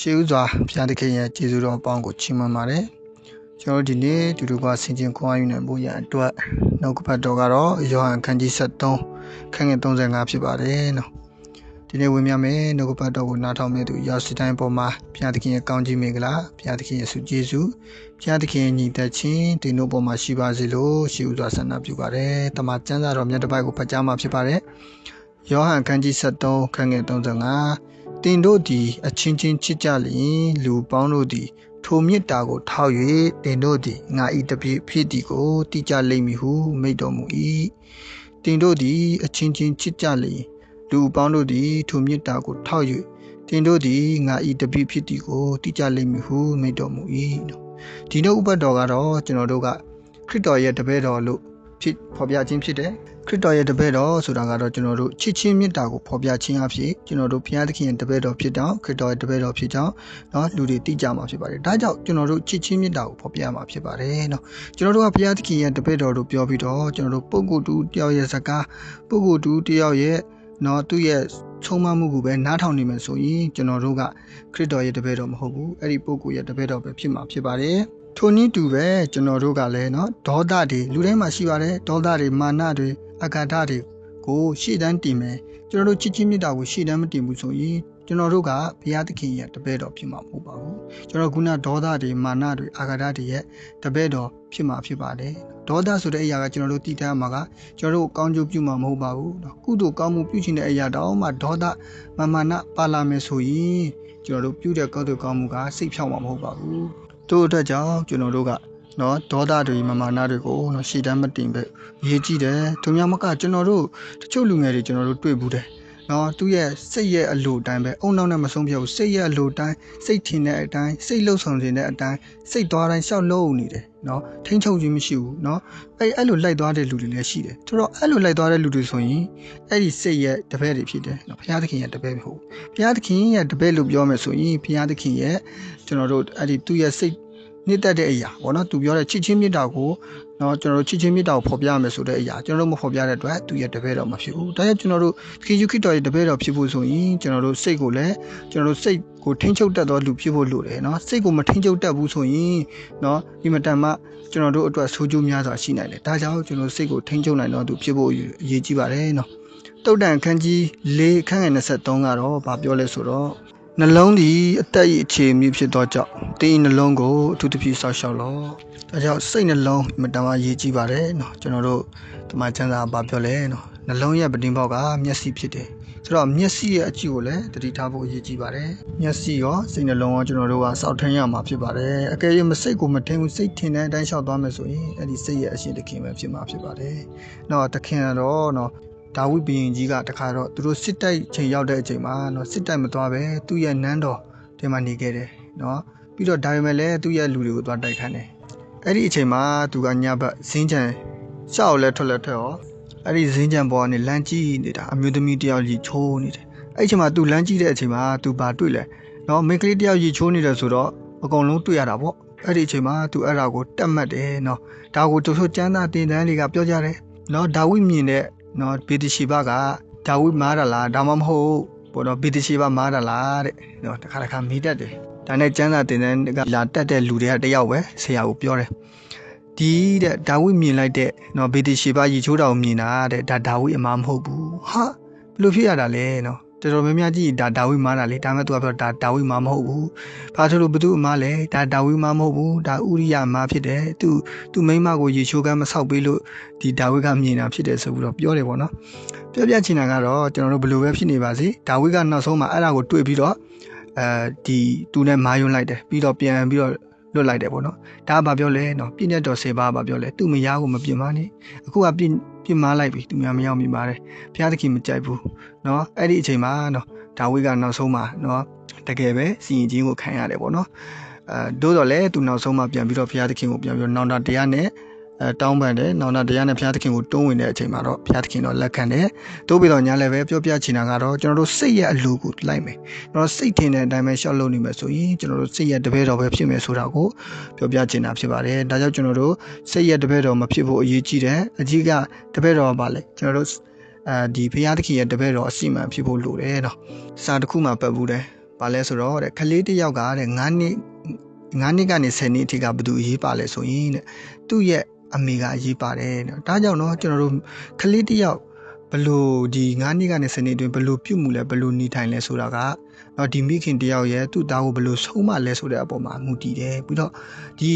ရှေးဥစွာဘုရားသခင်ရဲ့ကျေးဇူးတော်အပေါင်းကိုချီးမွမ်းပါတယ်ကျွန်တော်တို့ဒီနေ့တူတူကဆင်ခြင်ခွန်အားယူနိုင်ဖို့ရန်အတွက်နှုတ်ကပတ်တော်ကတော့ယောဟန်ခန်းကြီး73ခန်းငယ်35ဖြစ်ပါတယ်နော်ဒီနေ့ဝင်မြမယ်နှုတ်ကပတ်တော်ကိုနားထောင်မြတ်သူရောက်စီတိုင်းပေါ်မှာဘုရားသခင်ရဲ့ကောင်းချီးမင်္ဂလာဘုရားသခင်ရဲ့ဆုကျေးဇူးဘုရားသခင်ရဲ့ညီသက်ခြင်းဒီတို့ပေါ်မှာရှိပါစေလို့ရှေးဥစွာဆန္ဒပြုပါတယ်တမန်ကျမ်းစာတော်မြတ်တစ်ပိုက်ကိုဖတ်ကြားမှာဖြစ်ပါတယ်ယောဟန်ခန်းကြီး73ခန်းငယ်35 တင်တို့သည်အချင်းချင်းချစ်ကြလျင်လူပေါင်းတို့သည်ထိုမေတ္တာကိုထောက်၍တင်တို့သည်ငါဤတပြည့်ဖြစ်သည်ကိုတိကြလိမ့်မည်ဟုမိန့်တော်မူ၏တင်တို့သည်အချင်းချင်းချစ်ကြလျင်လူပေါင်းတို့သည်ထိုမေတ္တာကိုထောက်၍တင်တို့သည်ငါဤတပြည့်ဖြစ်သည်ကိုတိကြလိမ့်မည်ဟုမိန့်တော်မူ၏ဒီနေ့ဥပတ်တော်ကတော့ကျွန်တော်တို့ကခရစ်တော်ရဲ့တပည့်တော်လို့ ဖြစ်ဖော်ပြခြင်းဖြစ်တယ်ခရစ်တော်ရဲ့တပည့်တော်ဆိုတာကတော့ကျွန်တော်တို့ချစ်ချင်းမေတ္တာကိုဖော်ပြခြင်းအဖြစ်ကျွန်တော်တို့ဘုရားသခင်ရဲ့တပည့်တော်ဖြစ်တော့ခရစ်တော်ရဲ့တပည့်တော်ဖြစ်ကြောင်းเนาะလူတွေသိကြမှာဖြစ်ပါတယ်ဒါကြောင့်ကျွန်တော်တို့ချစ်ချင်းမေတ္တာကိုဖော်ပြမှာဖြစ်ပါတယ်เนาะကျွန်တော်တို့ကဘုရားသခင်ရဲ့တပည့်တော်တို့ပြောပြီးတော့ကျွန်တော်တို့ပုဂ္ဂိုလ်တူတယောက်ရဲ့စကားပုဂ္ဂိုလ်တူတယောက်ရဲ့เนาะသူ့ရဲ့ချုံမမှုကိုပဲနားထောင်နေမယ်ဆိုရင်ကျွန်တော်တို့ကခရစ်တော်ရဲ့တပည့်တော်မဟုတ်ဘူးအဲ့ဒီပုဂ္ဂိုလ်ရဲ့တပည့်တော်ပဲဖြစ်မှာဖြစ်ပါတယ် ထိုနည်းတူပဲကျွန်တော်တို့ကလည်းเนาะဒေါသတွေလူတိုင်းမှာရှိပါတယ်ဒေါသတွေမာနတွေအကာဒတွေကိုရှေ့တန်းတင်မယ်ကျွန်တော်တို့ချစ်ချင်းမြတ်တာကိုရှေ့တန်းမတင်ဘူးဆိုရင်ကျွန်တော်တို့ကဘုရားသခင်ရဲ့တပည့်တော်ဖြစ်မှာမဟုတ်ပါဘူးကျွန်တော်ခုနဒေါသတွေမာနတွေအာဃာတတွေရဲ့တပည့်တော်ဖြစ်မှာဖြစ်ပါတယ်ဒေါသဆိုတဲ့အရာကကျွန်တော်တို့တည်ထားမှာကကျွန်တော်တို့ကောင်းကျိုးပြုမှာမဟုတ်ပါဘူးကုသိုလ်ကောင်းမှုပြုချင်တဲ့အရာတောင်မှဒေါသမမာနပါလာမယ်ဆိုရင်ကျွန်တော်တို့ပြုတဲ့ကောင်းတဲ့ကောင်းမှုကစိတ်ဖြောက်မှာမဟုတ်ပါဘူး တို့အတွက်ကြောင့်ကျွန်တော်တို့ကနော်ဒေါသတွေမမာနတွေကိုနော်ရှေ့တန်းမတင်ပဲရေးကြည့်တယ်သူများမကကျွန်တော်တို့တချို့လူငယ်တွေကျွန်တော်တို့တွေ့ဘူးတယ်နော်သူ့ရဲ့စိတ်ရဲ့အလိုတိုင်းပဲအုံနောက်နဲ့မဆုံးဖြတ်ဘူးစိတ်ရဲ့အလိုတိုင်းစိတ်ထင်တဲ့အတိုင်းစိတ်လှုပ်ဆောင်နေတဲ့အတိုင်းစိတ်သွားတိုင်းရှောက်လို့နေတယ်နော်ထိန်းချုပ်ခြင်းမရှိဘူးနော်အဲ့အဲ့လိုလိုက်သွားတဲ့လူတွေလည်းရှိတယ်သူတော့အဲ့လိုလိုက်သွားတဲ့လူတွေဆိုရင်အဲ့ဒီစိတ်ရဲ့တပည့်တွေဖြစ်တယ်နော်ဘုရားသခင်ရဲ့တပည့်မဟုတ်ဘုရားသခင်ရဲ့တပည့်လို့ပြောမယ်ဆိုရင်ဘုရားသခင်ရဲ့ကျွန်တော်တို့အဲ့ဒီသူ့ရဲ့စိတ် နှစ်သက်တဲ့အရာပေါ့နော်သူပြောတဲ့ချစ်ချင်းမြတ်တာကိုနော်ကျွန်တော်တို့ချစ်ချင်းမြတ်တာကိုဖော်ပြရမယ်ဆိုတဲ့အရာကျွန်တော်တို့မဖော်ပြတဲ့အတွက်သူရဲ့တပည့်တော်မဖြစ်ဘူးဒါကြောင့်ကျွန်တော်တို့ခရီးယူခရစ်တော်ရဲ့တပည့်တော်ဖြစ်ဖို့ဆိုရင်ကျွန်တော်တို့စိတ်ကိုလည်းကျွန်တော်တို့စိတ်ကိုထိန်းချုပ်တတ်သောလူဖြစ်ဖို့လိုတယ်နော်စိတ်ကိုမထိန်းချုပ်တတ်ဘူးဆိုရင်နော်ဒီမတန်မှကျွန်တော်တို့အတွက်ဆိုးကျိုးများစွာရှိနိုင်တယ်ဒါကြောင့်ကျွန်တော်စိတ်ကိုထိန်းချုပ်နိုင်တော့သူဖြစ်ဖို့အရေးကြီးပါတယ်နော်တုတ်တန်ခန်းကြီး၄ခန်းငယ်23ကတော့ဗာပြောလဲဆိုတော့ နှလုံးသည်အသက်၏အခြေမြစ်ဖြစ်သောကြောင့်တင်းနှလုံးကိုအထူးသဖြင့်စောက်ရှောက်လော။ဒါကြောင့်စိတ်နှလုံးမတန်မှရေးကြည့်ပါတယ်နော်ကျွန်တော်တို့ဒီမှာကျမ်းစာဘာပြောလဲနော်နှလုံးရဲ့ပတင်းပေါက်ကမျက်စိဖြစ်တယ်။ဆိုတော့မျက်စိရဲ့အကြည့်ကိုလည်းတတိထားဖို့အရေးကြီးပါတယ်။မျက်စိရောစိတ်နှလုံးရောကျွန်တော်တို့ကစောက်ထင်းရမှာဖြစ်ပါတယ်။အကယ်၍မစိတ်ကိုမထင်းဘူးစိတ်ထင်တဲ့အတိုင်းလျှောက်သွားမယ်ဆိုရင်အဲ့ဒီစိတ်ရဲ့အရှင်သခင်ပဲဖြစ်မှာဖြစ်ပါတယ်။နော်သခင်တော့နော် ဒါဝိဘုရင်ကြီးကတခါတော့သူတို့စစ်တိုက်ချိန်ရောက်တဲ့အချိန်မှာနော်စစ်တိုက်မသွားပဲသူ့ရဲ့နန်းတော်ထဲမှာနေခဲ့တယ်နော်ပြီးတော့ဒါပေမဲ့လည်းသူ့ရဲ့လူတွေကိုသွားတိုက်ခိုင်းတယ်အဲ့ဒီအချိန်မှာသူကညဘက်ဇင်းချံရှောက်လဲထွက်လဲထွက်ရောအဲ့ဒီဇင်းချံပေါ်ကနေလမ်းကြည့်နေတာအမျိုးသမီးတယောက်ကြီးချိုးနေတယ်အဲ့ဒီအချိန်မှာသူလမ်းကြည့်တဲ့အချိန်မှာသူဘာတွေ့လဲနော်မိန်းကလေးတယောက်ကြီးချိုးနေတယ်ဆိုတော့အကုန်လုံးတွေ့ရတာပေါ့အဲ့ဒီအချိန်မှာသူအဲ့ဒါကိုတက်မှတ်တယ်နော်ဒါကိုတို့ဆိုကျမ်းသာတင်တန်းလေးကပြောကြတယ်နော်ဒါဝိမြင်တဲ့ နော်ဘေတီရှိဘကဒါဝိမားတာလားဒါမှမဟုတ်ဘောတော့ဘေတီရှိဘမားတာလားတဲ့နော်တခါတခါမိတတ်တယ်ဒါနဲ့ကျမ်းစာတင်တဲ့ကလာတက်တဲ့လူတွေကတယောက်ပဲဆရာကိုပြောတယ်ဒီတဲ့ဒါဝိမြင်လိုက်တဲ့နော်ဘေတီရှိဘရီချိုးတာကိုမြင်တာတဲ့ဒါဒါဝိအမားမဟုတ်ဘူးဟာဘယ်လိုဖြစ်ရတာလဲနော် တော်တော်များများကြည့်ဒါဒါဝိမားတာလေဒါမဲ့သူကပြောဒါဒါဝိမားမဟုတ်ဘူးဘာလို့လို့ဘသူအမားလဲဒါဒါဝိမားမဟုတ်ဘူးဒါဥရိယမားဖြစ်တယ်သူသူမိမကိုရေချိုးကမ်းမဆောက်ပေးလို့ဒီဒါဝိကမြင်တာဖြစ်တယ်ဆိုပြီးတော့ပြောတယ်ပေါ့နော်ပြောပြချင်တာကတော့ကျွန်တော်တို့ဘယ်လိုပဲဖြစ်နေပါစေဒါဝိကနောက်ဆုံးမှာအဲ့ဒါကိုတွေ့ပြီးတော့အဲဒီသူနဲ့မာယွန်းလိုက်တယ်ပြီးတော့ပြန်ပြီးတော့ လွတ်လိုက်တယ်ပေါ့နော်ဒါကဘာပြောလဲနော်ပြည့်ညတ်တော်၁၀ပါးဘာပြောလဲသူ့မယားကိုမပြင်ပါနဲ့အခုကပြင်ပြင်မလိုက်ပြီသူများမရောက်မိပါတယ်ဘုရားသခင်မကြိုက်ဘူးနော်အဲ့ဒီအချိန်မှာနော်ဒါဝိကနောက်ဆုံးမှာနော်တကယ်ပဲစီရင်ခြင်းကိုခံရတယ်ပေါ့နော်အဲသို့တော်လည်းသူနောက်ဆုံးမှပြန်ပြီးတော့ဘုရားသခင်ကိုပြန်ပြီးတော့နောင်တတရားနဲ့ အဲတောင်းပန်တယ်နောင်တတရားနဲ့ဘုရားသခင်ကိုတွန်းဝင်တဲ့အချိန်မှာတော့ဘုရားသခင်တော့လက်ခံတယ်တို့ပြီးတော့ညာလည်းပဲပြောပြချင်တာကတော့ကျွန်တော်တို့စိတ်ရဲ့အလိုကိုလိုက်မယ်ကျွန်တော်စိတ်ထင်တဲ့အတိုင်းပဲရှောက်လုပ်နေမယ်ဆိုရင်ကျွန်တော်တို့စိတ်ရဲ့တပည့်တော်ပဲဖြစ်မယ်ဆိုတာကိုပြောပြချင်တာဖြစ်ပါတယ်ဒါကြောင့်ကျွန်တော်တို့စိတ်ရဲ့တပည့်တော်မဖြစ်ဖို့အရေးကြီးတယ်အကြီးကတပည့်တော်ပါလေကျွန်တော်တို့အဲဒီဘုရားသခင်ရဲ့တပည့်တော်အစီမံဖြစ်ဖို့လိုတယ်နော်စာတစ်ခုမှပတ်ဘူးတယ်ဘာလဲဆိုတော့တဲ့ကလေးတစ်ယောက်ကတဲ့9နှစ်9နှစ်ကနေ10နှစ်အထိကဘယ်သူအရေးပါလဲဆိုရင်တဲ့သူ့ရဲ့ အမေကအရေးပါတယ်တဲ့ဒါကြောင့်တော့ကျွန်တော်တို့ကလေးတစ်ယောက်ဘလို့ဒီ9နှစ်ကနေ10နှစ်အတွင်းဘလို့ပြုတ်မှုလဲဘလို့နေထိုင်လဲဆိုတာကနော်ဒီမိခင်တယောက်ရဲ့သူ့သားကိုဘလို့ဆုံးမလဲဆိုတဲ့အပေါ်မှာမူတည်တယ်ပြီးတော့ဒီ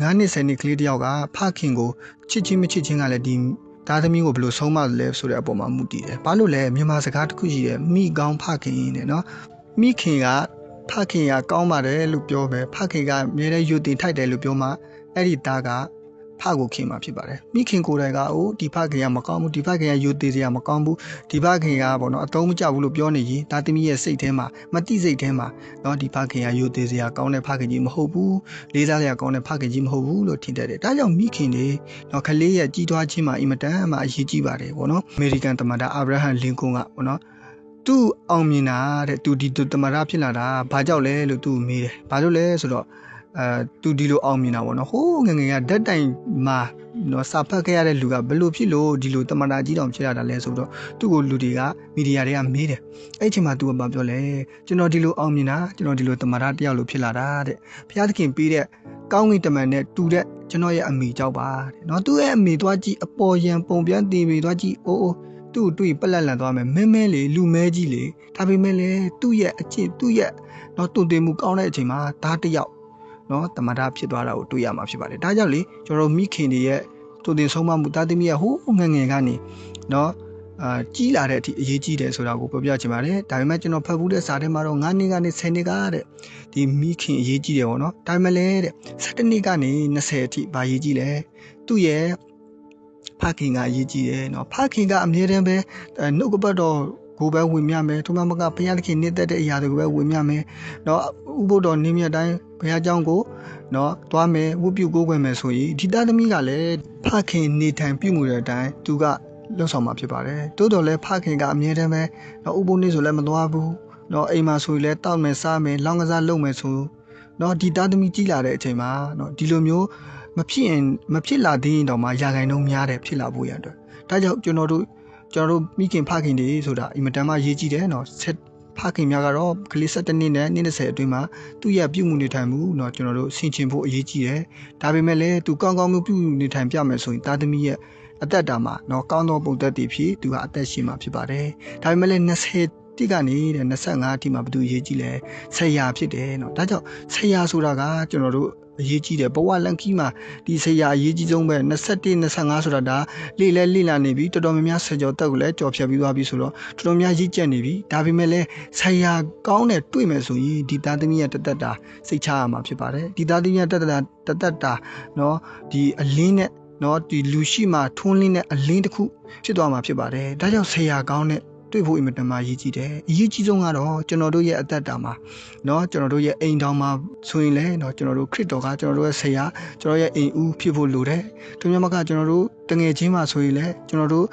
9နှစ်10နှစ်ကလေးတယောက်ကဖခင်ကိုချစ်ချင်းမချစ်ချင်းကလည်းဒီသားသမီးကိုဘလို့ဆုံးမလဲဆိုတဲ့အပေါ်မှာမူတည်တယ်ဘာလို့လဲမြန်မာစကားတစ်ခုရှိတယ်မိကောင်းဖခင်တဲ့နော်မိခင်ကဖခင်ကကောင်းပါတယ်လို့ပြောမယ်ဖခင်ကအမြဲတမ်းယူတည်ထိုက်တယ်လို့ပြောမှအဲ့ဒီသားက ဖကိုခင်မှာဖြစ်ပါတယ်မိခင်ကိုယ်တိုင်ကအိုးဒီဖခင်ကမကောင်းဘူးဒီဖခင်ကယူသေးစရာမကောင်းဘူးဒီဖခင်ကပေါ့နော်အတုံးမကျဘူးလို့ပြောနေရင်ဒါသမီးရဲ့စိတ်ထဲမှာမတိစိတ်ထဲမှာနော်ဒီဖခင်ကယူသေးစရာကောင်းတဲ့ဖခင်ကြီးမဟုတ်ဘူးလေးစားစရာကောင်းတဲ့ဖခင်ကြီးမဟုတ်ဘူးလို့ထင်တတ်တယ်ဒါကြောင့်မိခင်တွေနော်ကလေးရဲ့ကြီးထွားခြင်းမှာအင်မတန်မှအရေးကြီးပါတယ်ပေါ့နော်အမေရိကန်သမ္မတအာဗရာဟမ်လင်ကွန်ကပေါ့နော်သူအောင်မြင်တာတဲ့သူဒီသမ္မတဖြစ်လာတာဘာကြောက်လဲလို့သူမေးတယ်ဘာလို့လဲဆိုတော့ အဲသူဒီလိုအောင်မြင်တာပေါ့နော်ဟိုးငငယ်ကဓာတ်တိုင်မှာနော်စာဖတ်ခဲ့ရတဲ့လူကဘလို့ဖြစ်လို့ဒီလိုတမနာကြီးတောင်ဖြစ်ရတာလဲဆိုတော့သူ့ကိုလူတွေကမီဒီယာတွေကမေးတယ်အဲ့အချိန်မှာသူကမပြောလဲကျွန်တော်ဒီလိုအောင်မြင်တာကျွန်တော်ဒီလိုတမနာတယောက်လို့ဖြစ်လာတာတဲ့ဘုရားသခင်ပေးတဲ့ကောင်းကင်တမန်နဲ့တူတဲ့ကျွန်တော်ရဲ့အမိကြောက်ပါတဲ့နော်သူ့ရဲ့အမိသွားကြည့်အပေါ်ယံပုံပြန်တင်ပြီးသွားကြည့်အိုးအိုးသူ့ကိုတွေ့ပလက်လန်သွားမယ်မဲမဲလေးလူမဲကြီးလေဒါပေမဲ့လေသူ့ရဲ့အချင်းသူ့ရဲ့နော်တုံတင်မှုကောင်းတဲ့အချိန်မှာဒါတယောက် နော်တမန်တော်ဖြစ်သွားတာကိုတွေ့ရမှာဖြစ်ပါတယ်ဒါကြောင့်လေကျွန်တော်မိခင်တွေရဲ့တုံတင်ဆုံးမမှုတာသမီးရဲ့ဟိုးငငယ်ကနေနော်အာကြီးလာတဲ့အထိအရေးကြီးတယ်ဆိုတာကိုပြောပြချင်ပါတယ်ဒါပေမဲ့ကျွန်တော်ဖတ်ဘူးတဲ့စာထဲမှာတော့9နှစ်ကနေ10နှစ်ကတဲ့ဒီမိခင်အရေးကြီးတယ်ပေါ့နော်ဒါပေမဲ့လေတဲ့17နှစ်ကနေ20အထိဗာရေးကြီးလဲသူ့ရဲ့ဖခင်ကအရေးကြီးတယ်နော်ဖခင်ကအမြဲတမ်းပဲနှုတ်ကပတ်တော် ကိုပဲဝင်မြမယ်ထိုမှမကဘုရားသခင်နှစ်သက်တဲ့အရာတွေကိုပဲဝင်မြမယ်နော်ဥပုဒ်တော်နေ့မြတ်တိုင်းဘုရားကျောင်းကိုနော်သွားမယ်ဝတ်ပြုကိုးကွယ်မယ်ဆိုရင်ဒီသားသမီးကလည်းဖခင်နေထိုင်ပြုမှုတဲ့အတိုင်းသူကလှုပ်ဆောင်မှာဖြစ်ပါတယ်တိုးတော်လည်းဖခင်ကအမြဲတမ်းပဲနော်ဥပုဒ်နေ့ဆိုလည်းမသွားဘူးနော်အိမ်မှာဆိုရင်လည်းတောက်မယ်စားမယ်လောင်းကစားလုပ်မယ်ဆိုနော်ဒီသားသမီးကြီးလာတဲ့အချိန်မှာနော်ဒီလိုမျိုးမဖြစ်ရင်မဖြစ်လာသေးရင်တော့မှယာဂိုင်နှုန်းများတယ်ဖြစ်လာဖို့ရအတွက်ဒါကြောင့်ကျွန်တော်တို့ ကျွန်တော်တို့မိခင်ဖခင်တွေဆိုတာအင်မတန်မှရေးကြည့်တယ်နော်ဆက်ဖခင်များကတော့ကလေး၁၇နှစ်နဲ့နှစ်20အတွင်းမှာသူ့ရဲ့ပြုမှုနေထိုင်မှုเนาะကျွန်တော်တို့ဆင်ခြင်ဖို့အရေးကြီးတယ်ဒါပေမဲ့လည်းသူကောင်းကောင်းပြုနေထိုင်ပြမယ်ဆိုရင်တာသမီရဲ့အသက်တာမှာเนาะကောင်းသောပုံသက်တည်ဖြစ်သူကအသက်ရှင်မှာဖြစ်ပါတယ်ဒါပေမဲ့လည်း20တိကနေတဲ့25အထိမှာဘယ်သူရေးကြည့်လဲဆရာဖြစ်တယ်เนาะဒါကြောင့်ဆရာဆိုတာကကျွန်တော်တို့ အရေးကြီးတယ်ဘဝလန်ကီမှာဒီဆရာအရေးကြီးဆုံးပဲ21 25ဆိုတာဒါလေလဲလေလာနေပြီတော်တော်များများဆယ်ကျော်တက်ကိုလည်းကြော်ဖြတ်ပြီးသွားပြီဆိုတော့တော်တော်များရေးကျက်နေပြီဒါပေမဲ့လည်းဆရာကောင်းတဲ့တွေ့မယ်ဆိုရင်ဒီသားသမီးရဲ့တသက်တာစိတ်ချရမှာဖြစ်ပါတယ်ဒီသားသမီးရဲ့တသက်တာတသက်တာเนาะဒီအလင်းနဲ့เนาะဒီလူရှိမှထွန်းလင်းတဲ့အလင်းတစ်ခုဖြစ်သွားမှာဖြစ်ပါတယ်ဒါကြောင့်ဆရာကောင်းတဲ့ တွေ့ဖို့အင်မတန်မှရည်ကြီးတယ်အရေးကြီးဆုံးကတော့ကျွန်တော်တို့ရဲ့အသက်တာမှာเนาะကျွန်တော်တို့ရဲ့အိမ်တောင်မှာဆိုရင်လည်းเนาะကျွန်တော်တို့ခရစ်တော်ကကျွန်တော်တို့ရဲ့ဆရာကျွန်တော်ရဲ့အိမ်ဦးဖြစ်ဖို့လိုတယ်။ဒီမြတ်မကကျွန်တော်တို့ တငယ်ချင်းမှာဆိုရင်လည်းကျွန်တော်တို့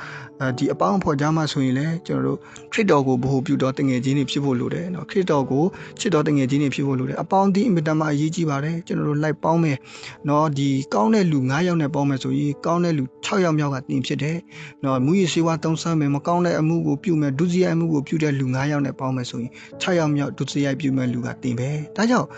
ဒီအပေါင်းအဖော်ကြားမှာဆိုရင်လည်းကျွန်တော်တို့ခရစ်တော်ကိုဘ ਹੁ ပြုတော်တငယ်ချင်းတွေဖြစ်ဖို့လိုတယ်เนาะခရစ်တော်ကိုချစ်တော်တငယ်ချင်းတွေဖြစ်ဖို့လိုတယ်အပေါင်းဒီအင်မတန်မှအရေးကြီးပါတယ်ကျွန်တော်တို့လိုက်ပေါင်းမယ်เนาะဒီကောင်းတဲ့လူ9ယောက်နဲ့ပေါင်းမယ်ဆိုရင်ကောင်းတဲ့လူ6ယောက်မြောက်ကတင်ဖြစ်တယ်เนาะမူရည်စေဝါသုံးဆမယ်မကောင်းတဲ့အမှုကိုပြုမယ်ဒုစရိုက်အမှုကိုပြုတဲ့လူ9ယောက်နဲ့ပေါင်းမယ်ဆိုရင်6ယောက်မြောက်ဒုစရိုက်ပြုမဲ့လူကတင်ပဲဒါကြောင့်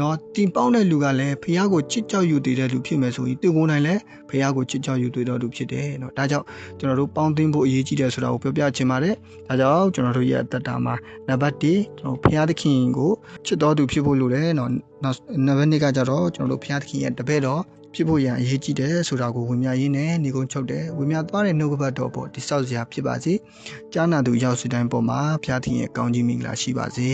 နော်တင်ပေါင်းတဲ့လူကလည်းဖះကိုချစ်ကြောက်ယူတည်တဲ့လူဖြစ်မယ်ဆိုရင်သူကိုယ်တိုင်လည်းဖះကိုချစ်ကြောက်ယူတည်တော်လူဖြစ်တယ်နော်ဒါကြောင့်ကျွန်တော်တို့ပေါင်းသင်းဖို့အရေးကြီးတယ်ဆိုတာကိုပြောပြချင်ပါတယ်ဒါကြောင့်ကျွန်တော်တို့ရဲ့အသက်တာမှာနံပါတ်1ကျွန်တော်ဖះသခင်ကိုချစ်တော်သူဖြစ်ဖို့လိုတယ်နော်နောက်နံပါတ်2ကကြတော့ကျွန်တော်တို့ဖះသခင်ရဲ့တပည့်တော်ဖြစ်ဖို့ရန်အရေးကြီးတယ်ဆိုတာကိုဝင်မြရင်းနဲ့နေကုန်းချုပ်တယ်ဝင်မြသွားတဲ့နှုတ်ကပတ်တော်ပေါ်တိဆောက်စရာဖြစ်ပါစေကြားနာသူရောက်စီတိုင်းပေါ်မှာဖျားသခင်ရဲ့ကောင်းကြီးမင်္ဂလာရှိပါစေ